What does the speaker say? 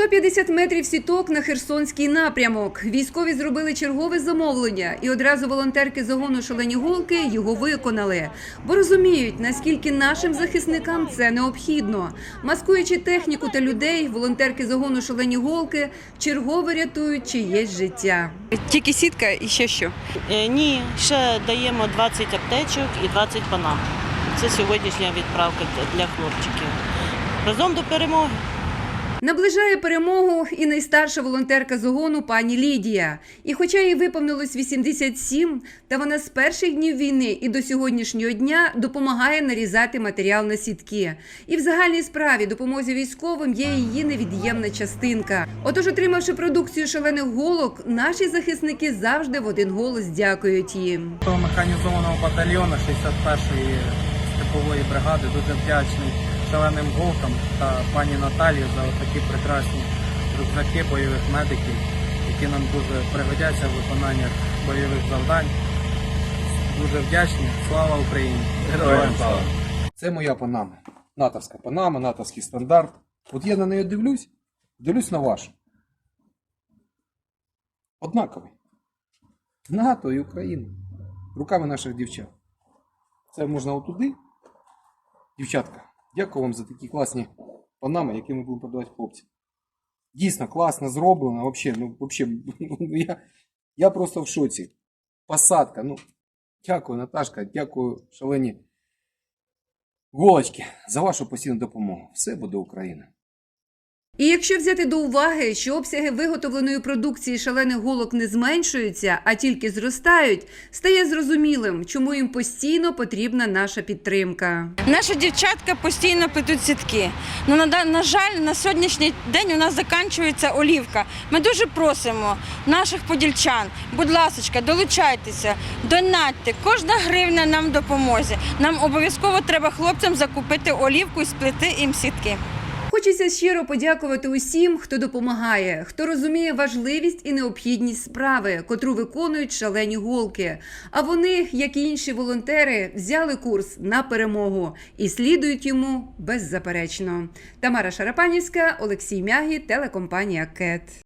150 метрів сіток на Херсонський напрямок. Військові зробили чергове замовлення, і одразу волонтерки загону шалені голки його виконали, бо розуміють, наскільки нашим захисникам це необхідно. Маскуючи техніку та людей, волонтерки загону шалені голки чергово рятують чиєсь життя. Тільки сітка і ще що. Е, Ні, ще даємо 20 аптечок і 20 панам. Це сьогоднішня відправка для хлопчиків. Разом до перемоги. Наближає перемогу і найстарша волонтерка загону пані Лідія. І хоча їй виповнилось 87, та вона з перших днів війни і до сьогоднішнього дня допомагає нарізати матеріал на сітки. І в загальній справі допомозі військовим є її невід'ємна частинка. Отож, отримавши продукцію шалених голок, наші захисники завжди в один голос дякують їм. Того механізованого батальйону 61-ї степової бригади дуже вдячний шаленим голкам та пані Наталії за такі прекрасні рюкзаки бойових медиків, які нам дуже пригодяться в виконанні бойових завдань. Дуже вдячні. Слава Україні! Героям слава! Це моя панама. Натовська панама, натовський стандарт. От я на неї дивлюсь, дивлюсь на вашу. Однаковий. НАТО і Україна. Руками наших дівчат. Це можна отуди. Дівчатка, дякую вам за такі класні панами, які ми будемо продавати хлопцям. Дійсно класно зроблено. Вообще, ну, вообще, ну, я, я просто в шоці. Посадка. Ну, дякую, Наташка, дякую, шалені. Голочки, за вашу постійну допомогу. Все буде Україна. І якщо взяти до уваги, що обсяги виготовленої продукції шалених голок не зменшуються, а тільки зростають, стає зрозумілим, чому їм постійно потрібна наша підтримка. Наші дівчатка постійно плетуть сітки. Ну, на, на жаль, на сьогоднішній день у нас закінчується олівка. Ми дуже просимо наших подільчан, будь ласка, долучайтеся, донатьте. Кожна гривня нам в допомозі. Нам обов'язково треба хлопцям закупити олівку і сплести їм сітки. Хочеться щиро подякувати усім, хто допомагає, хто розуміє важливість і необхідність справи, котру виконують шалені голки. А вони, як і інші волонтери, взяли курс на перемогу і слідують йому беззаперечно. Тамара Шарапанівська, Олексій Мягі, телекомпанія КЕТ.